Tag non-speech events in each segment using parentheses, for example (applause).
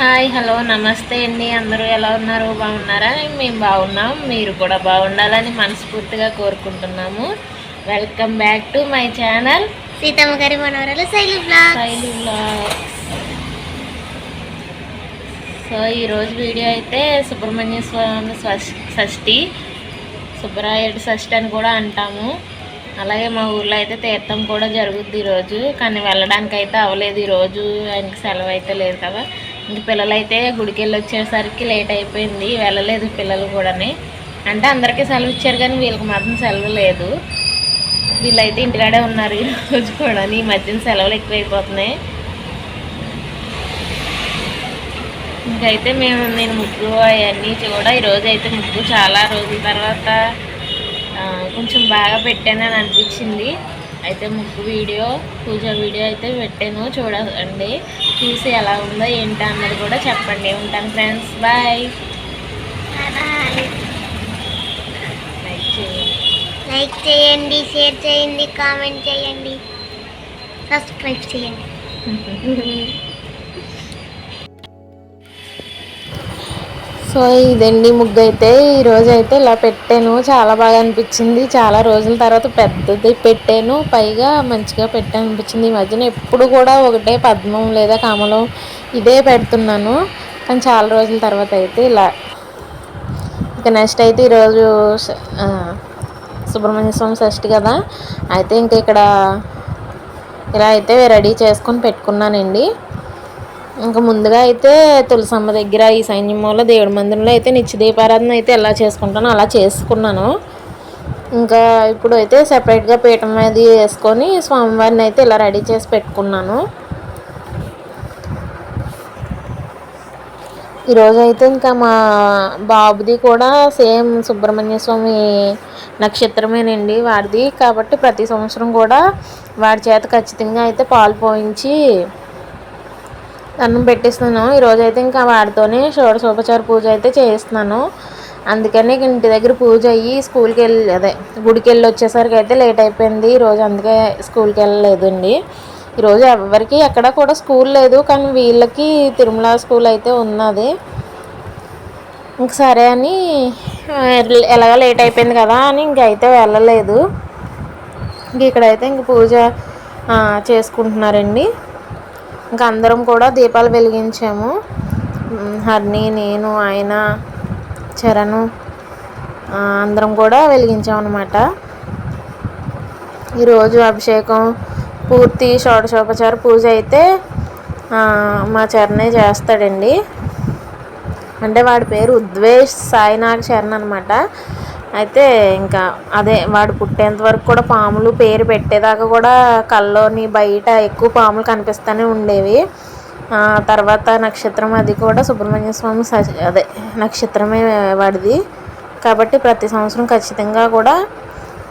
Hi hello నమస్తే అండి. అందరూ ఎలా ఉన్నారు? బాగున్నారా? మేము బాగున్నాం. మీరు కూడా బాగుండాలని మనస్ఫూర్తిగా కోరుకుంటున్నాము. Welcome back to my channel Seethamma గారి మనవరాలు శైలి శైలు సో ఈరోజు వీడియో అయితే సుబ్రహ్మణ్య స్వామి షష్ఠి. సుబ్బరాయుడు షష్ఠి అని కూడా అంటాము. అలాగే మా ఊర్లో అయితే తీర్థం కూడా జరుగుద్ది ఈరోజు కానీ వెళ్ళడానికి అయితే అవ్వలేదు ఈరోజు ఆయనకి సెలవు అయితే లేదు కదా. ఇంక పిల్లలు అయితే గుడికి వెళ్ళి వచ్చేసరికి లేట్ అయిపోయింది వెళ్ళలేదు పిల్లలు కూడాని. అంటే అందరికీ సెలవు ఇచ్చారు కానీ వీళ్ళకి మాత్రం సెలవు లేదు. వీళ్ళైతే ఇంటికాడే ఉన్నారు ఈరోజు కూడా ఈ మధ్యన సెలవులు ఎక్కువైపోతున్నాయి. ఇంకైతే మేము నేను ముగ్గు అవన్నీ కూడా ఈరోజు అయితే ముగ్గు చాలా రోజుల తర్వాత కొంచెం బాగా పెట్టానని అనిపించింది. అయితే ముగ్గు వీడియో పూజ వీడియో అయితే పెట్టాను చూడండి. చూసి ఎలా ఉందో ఏంటి అన్నది కూడా చెప్పండి. ఉంటాను ఫ్రెండ్స్. బాయ్. లైక్ చేయండి షేర్ చేయండి కామెంట్ చేయండి. సబ్స్క్రైబ్ చేయండి. (laughs) సో ఇదండి ముగ్గు అయితే ఈరోజు అయితే ఇలా పెట్టాను. చాలా బాగా అనిపించింది. చాలా రోజుల తర్వాత పెద్దది పెట్టాను. పైగా మంచిగా పెట్టాను అనిపించింది. ఈ మధ్యన ఎప్పుడు కూడా ఒకటే పద్మం లేదా కమలం ఇదే పెడుతున్నాను. కానీ చాలా రోజుల తర్వాత అయితే ఇలా. ఇక నెక్స్ట్ అయితే ఈరోజు సుబ్రహ్మణ్య స్వామి షష్ఠి కదా. అయితే ఇంక ఇక్కడ ఇలా అయితే రెడీ చేసుకొని పెట్టుకున్నానండి. ఇంకా ముందుగా అయితే తులసమ్మ దగ్గర ఈ సైన్యంలో దేవుడి మందిరంలో అయితే నిత్య దీపారాధన అయితే ఎలా చేసుకుంటానో అలా చేసుకున్నాను. ఇంకా ఇప్పుడు అయితే సపరేట్గా పీఠం మీద వేసుకొని స్వామివారిని అయితే ఇలా రెడీ చేసి పెట్టుకున్నాను. ఈరోజు అయితే ఇంకా మా బాబుది కూడా సేమ్ సుబ్రహ్మణ్య స్వామి నక్షత్రమేనండి వాడిది కాబట్టి ప్రతి సంవత్సరం కూడా వాడి చేత ఖచ్చితంగా అయితే పాలు పోయించి దండం పెట్టిస్తున్నాను. ఈరోజు అయితే ఇంకా వాడితోనే షోడశోపచార పూజ అయితే చేస్తున్నాను. అందుకని ఇంటి దగ్గర పూజ అయ్యి స్కూల్కి వెళ్ళి అదే గుడికి వెళ్ళి వచ్చేసరికి అయితే లేట్ అయిపోయింది. ఈరోజు అందుకే స్కూల్కి వెళ్ళలేదండి. ఈరోజు ఎవరికి ఎక్కడ కూడా స్కూల్ లేదు. కానీ వీళ్ళకి తిరుమల స్కూల్ అయితే ఉన్నది. ఇంక సరే అని ఎలాగ లేట్ అయిపోయింది కదా అని ఇంకైతే వెళ్ళలేదు. ఇంక ఇక్కడైతే ఇంక పూజ చేసుకుంటున్నారండి. ఇంకా అందరం కూడా దీపాలు వెలిగించాము. హర్ని నేను ఆయన చరణు అందరం కూడా వెలిగించామన్నమాట. ఈరోజు అభిషేకం పూర్తి షోడశోపచార పూజ అయితే మా చరణే చేస్తాడండి. అంటే వాడి పేరు ఉద్వేష్ సాయినాగ్ చరణ్ అనమాట అయితే ఇంకా అదే వాడు పుట్టేంత వరకు కూడా పాములు పేరు పెట్టేదాకా కూడా కల్లోని బయట ఎక్కువ పాములు కనిపిస్తూనే ఉండేవి. తర్వాత నక్షత్రం అది కూడా సుబ్రహ్మణ్య స్వామి అదే నక్షత్రమే వాడిది. కాబట్టి ప్రతి సంవత్సరం ఖచ్చితంగా కూడా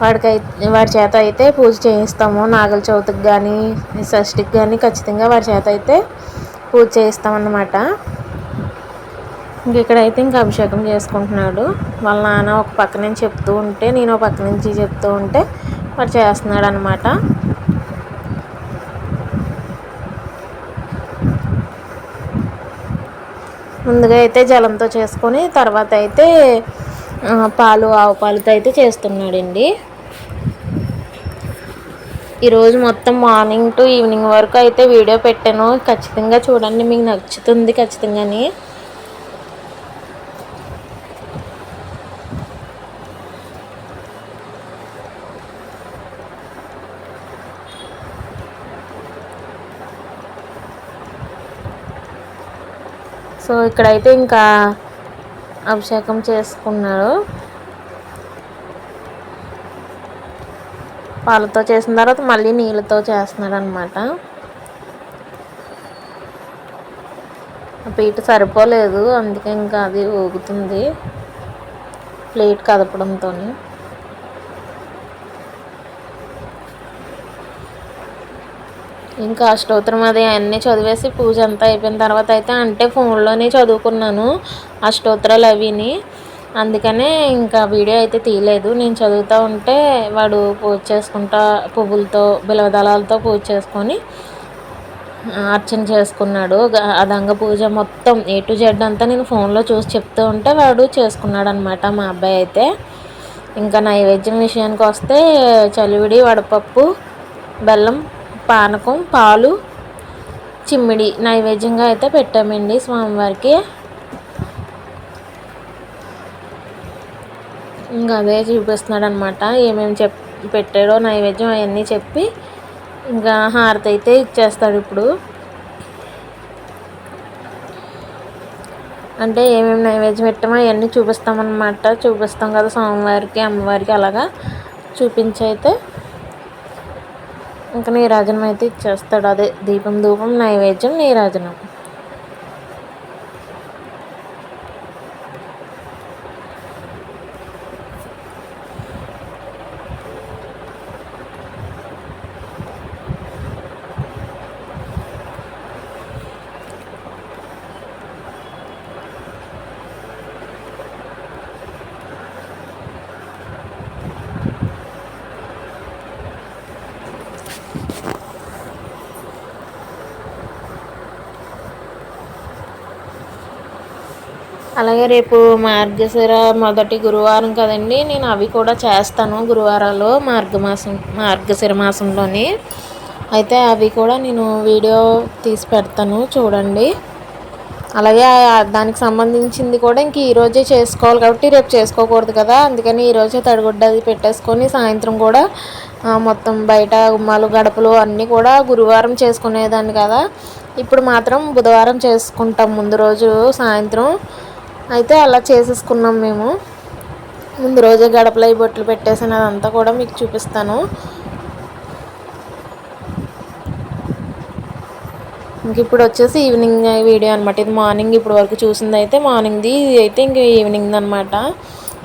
వాడికి వాడి చేత అయితే పూజ చేయిస్తాము. నాగల చవితికి కానీ షష్ఠికి కానీ ఖచ్చితంగా వాడి చేత అయితే పూజ చేయిస్తామన్నమాట. ఇంక ఇక్కడైతే ఇంకా అభిషేకం చేసుకుంటున్నాడు. వాళ్ళ నాన్న ఒక పక్క నుంచి చెప్తూ ఉంటే నేను ఒక పక్క నుంచి చెప్తూ ఉంటే వాడు చేస్తున్నాడు అనమాట ముందుగా అయితే జలంతో చేసుకొని తర్వాత అయితే పాలు ఆవు పాలతో అయితే చేస్తున్నాడండి. ఈరోజు మొత్తం మార్నింగ్ టు ఈవినింగ్ వరకు అయితే వీడియో పెట్టాను. ఖచ్చితంగా చూడండి మీకు నచ్చుతుంది ఖచ్చితంగాని. సో ఇక్కడైతే ఇంకా అభిషేకం చేసుకున్నారు. పాలతో చేసిన తర్వాత మళ్ళీ నీళ్ళతో చేస్తున్నారు అనమాట పీట సరిపోలేదు అందుకే ఇంకా అది ఊగుతుంది. ప్లేట్ కదపడంతో ఇంకా అష్టోత్తరం అది అన్నీ చదివేసి పూజ అంతా అయిపోయిన తర్వాత అయితే అంటే ఫోన్లోనే చదువుకున్నాను అష్టోత్తరాలు అవిని. అందుకనే ఇంకా వీడియో అయితే తీయలేదు. నేను చదువుతూ ఉంటే వాడు పూజ చేసుకుంటా పువ్వులతో బిలవదళాలతో పూజ చేసుకొని అర్చన చేసుకున్నాడు. అదంగ పూజ మొత్తం ఏ టు జెడ్ అంతా నేను ఫోన్లో చూసి చెప్తూ ఉంటే వాడు చేసుకున్నాడు అనమాట మా అబ్బాయి అయితే. ఇంకా నైవేద్యం విషయానికి వస్తే చలివిడి వడపప్పు బెల్లం పానకం పాలు చిమ్మిడి నైవేద్యంగా అయితే పెట్టామండి స్వామివారికి. ఇంకా అదే చూపిస్తున్నాడు అనమాట ఏమేమి చెప్ పెట్టాడో నైవేద్యం అవన్నీ చెప్పి ఇంకా హారతి అయితే ఇచ్చేస్తాడు ఇప్పుడు. అంటే ఏమేమి నైవేద్యం పెట్టామో అవన్నీ చూపిస్తామన్నమాట చూపిస్తాం కదా స్వామివారికి అమ్మవారికి అలాగా చూపించి అయితే ఇంకా నీరాజనం అయితే ఇచ్చేస్తాడు అదే దీపం ధూపం నైవేద్యం నీరాజనం. అలాగే రేపు మార్గశిర మొదటి గురువారం కదండి నేను అవి కూడా చేస్తాను గురువారాలు మార్గమాసం మార్గశిర మాసంలోని. అయితే అవి కూడా నేను వీడియో తీసి పెడతాను చూడండి. అలాగే దానికి సంబంధించింది కూడా ఇంక ఈరోజే చేసుకోవాలి కాబట్టి రేపు చేసుకోకూడదు కదా అందుకని ఈరోజే తడిగుడ్డ అది పెట్టేసుకొని సాయంత్రం కూడా మొత్తం బయట ఉమ్మాలు గడపలు అన్నీ కూడా గురువారం చేసుకునేదాన్ని కదా. ఇప్పుడు మాత్రం బుధవారం చేసుకుంటాం ముందు రోజు సాయంత్రం. అయితే అలా చేసేసుకున్నాం మేము. ముందు రోజే గడపలు అవి బొట్లు పెట్టేసిన అదంతా కూడా మీకు చూపిస్తాను. ఇంక ఇప్పుడు వచ్చేసి ఈవినింగ్ వీడియో అనమాట ఇది మార్నింగ్ ఇప్పుడు వరకు చూసింది అయితే మార్నింగ్ది ఇది అయితే ఇంక ఈవినింగ్ అనమాట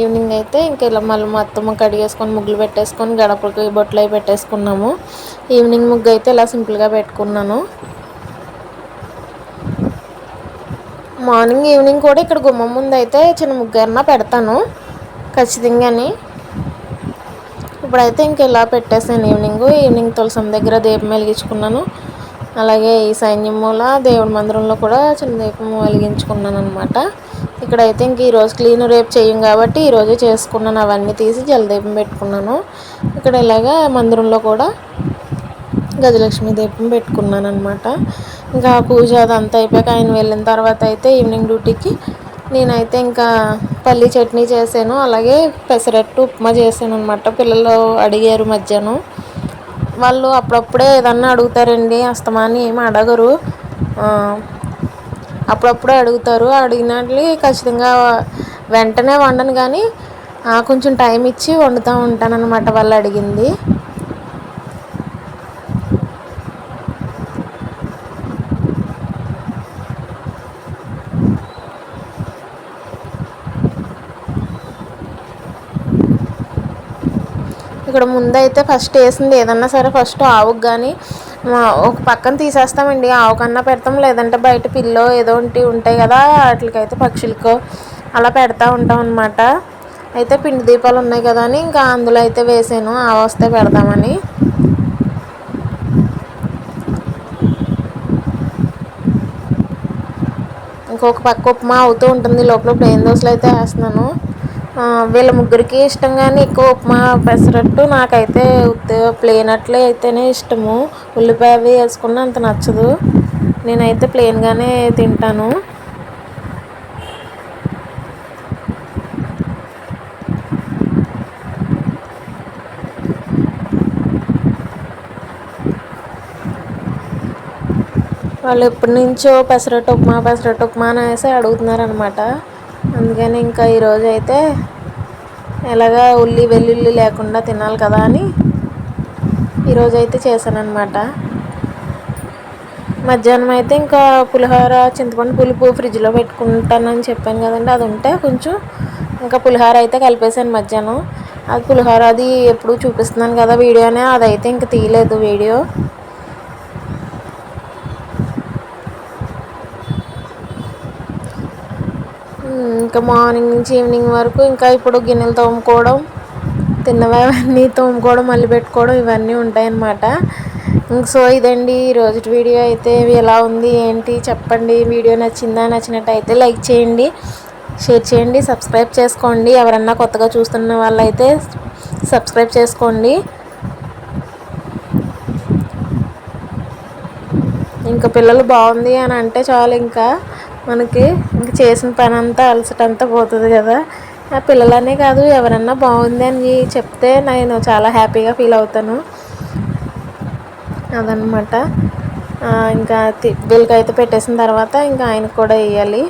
ఈవినింగ్ అయితే ఇంక ఇలా మళ్ళీ మొత్తం కడిగేసుకొని ముగ్గులు పెట్టేసుకొని గడపలకి బొట్లు అవి పెట్టేసుకున్నాము. ఈవినింగ్ ముగ్గు అయితే ఇలా సింపుల్గా పెట్టుకున్నాను. మార్నింగ్ ఈవినింగ్ కూడా ఇక్కడ గుమ్మం ముందు అయితే చిన్న ముగ్గన్న పెడతాను. ఖచ్చితంగాని ఇప్పుడైతే ఇంక ఇలా పెట్టేసాను ఈవినింగ్. ఈవినింగ్ తులసం దగ్గర దీపం వెలిగించుకున్నాను. అలాగే ఈ సైన్యం మూల దేవుడి మందిరంలో కూడా చిన్న దీపం వెలిగించుకున్నాను అనమాట ఇక్కడైతే ఇంక ఈరోజు క్లీన్ రేపు చేయం కాబట్టి ఈరోజే చేసుకున్నాను. అవన్నీ తీసి జలదీపం పెట్టుకున్నాను. ఇక్కడ ఇలాగా మందిరంలో కూడా గజలక్ష్మి దీపం పెట్టుకున్నాను అనమాట ఇంకా పూజ అదంతా అయిపోయాక ఆయన వెళ్ళిన తర్వాత అయితే ఈవినింగ్ డ్యూటీకి నేనైతే ఇంకా పల్లి చట్నీ చేశాను అలాగే పెసరట్టు ఉప్మా చేశాను అనమాట పిల్లలు అడిగారు మధ్యాహ్నం. వాళ్ళు అప్పుడప్పుడే ఏదన్నా అడుగుతారండి అస్తమాని ఏమి అడగరు. అప్పుడప్పుడే అడుగుతారు. అడిగినట్లు ఖచ్చితంగా వెంటనే వండను కానీ కొంచెం టైం ఇచ్చి వండుతూ ఉంటానన్నమాట వాళ్ళు అడిగింది. ఇక్కడ ముందైతే ఫస్ట్ వేసింది ఏదన్నా సరే ఫస్ట్ ఆవుకు కానీ ఒక పక్కన తీసేస్తామండి ఆవు కన్నా పెడతాం లేదంటే బయట పిల్లో ఏదో ఒకటి ఉంటాయి కదా వాటికైతే పక్షులకో అలా పెడతా ఉంటాం అనమాట అయితే పిండి దీపాలు ఉన్నాయి కదా అని ఇంకా అందులో అయితే వేసాను ఆవు వస్తే పెడదామని ఇంకొక పక్క ఉప్మా అవుతూ ఉంటుంది లోపల ప్లేన్ దోశలు అయితే వేస్తున్నాను. వీళ్ళ ముగ్గురికి ఇష్టం కానీ ఎక్కువ ఉప్మా పెసరట్టు నాకైతే ప్లేన్ అట్లే అయితేనే ఇష్టము. ఉల్లిపాయ అవి వేసుకున్న అంత నచ్చదు. నేనైతే ప్లెయిన్గానే తింటాను. వాళ్ళు ఎప్పటి నుంచో పెసరట్టు ఉప్మా పెసరట్టు ఉప్మా అనేసి అడుగుతున్నారనమాట అందుకని ఇంకా ఈరోజు అయితే ఎలాగా ఉల్లి వెల్లుల్లి లేకుండా తినాలి కదా అని ఈరోజు అయితే చేశానమాట మధ్యాహ్నం అయితే ఇంకా పులిహోర చింతపండు పులుపు ఫ్రిడ్జ్లో పెట్టుకుంటానని చెప్పాను కదండి. అది ఉంటే కొంచెం ఇంకా పులిహోర అయితే కలిపేశాను మధ్యాహ్నం. అది పులిహోర అది ఎప్పుడు చూపిస్తున్నాను కదా వీడియోనే అదైతే ఇంకా తీయలేదు వీడియో. ఇంకా మార్నింగ్ నుంచి ఈవినింగ్ వరకు ఇంకా ఇప్పుడు గిన్నెలు తోముకోవడం తిన్నవన్నీ తోముకోవడం మళ్ళీ పెట్టుకోవడం ఇవన్నీ ఉంటాయన్నమాట. సో ఇదండి ఈరోజు వీడియో అయితే ఎలా ఉంది ఏంటి చెప్పండి. వీడియో నచ్చిందా నచ్చినట్టయితే లైక్ చేయండి షేర్ చేయండి సబ్స్క్రైబ్ చేసుకోండి. ఎవరన్నా కొత్తగా చూస్తున్న వాళ్ళైతే సబ్స్క్రైబ్ చేసుకోండి. ఇంకా పిల్లలు బాగుంది అని అంటే చాలు ఇంకా. మనకి ఇంక చేసిన పని అంతా అలసటంతా పోతుంది కదా. ఆ పిల్లలనే కాదు ఎవరన్నా బాగుంది అని చెప్తే నేను చాలా హ్యాపీగా ఫీల్ అవుతాను. అదనమాట ఇంకా తి- వీళ్ళకైతే పెట్టేసిన తర్వాత ఇంకా ఆయనకు కూడా వేయాలి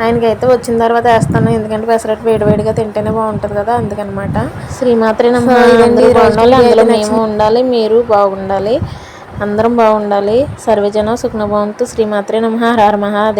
ఆయనకైతే వచ్చిన తర్వాత వేస్తాను ఎందుకంటే పెసరట్టు వేడివేడిగా తింటేనే బాగుంటుంది కదా అందుకనమాట శ్రీమాత్రి నమ్మ సో ఇదండి ఇదండి రోజు రోజు వీడియో అయితే వీడియో మేము ఉండాలి మీరు బాగుండాలి అందరం బాగుండాలి. సర్వజన సుఖ్నభవంతు శ్రీమాత్రి నమ హర హర మహాదేవ్.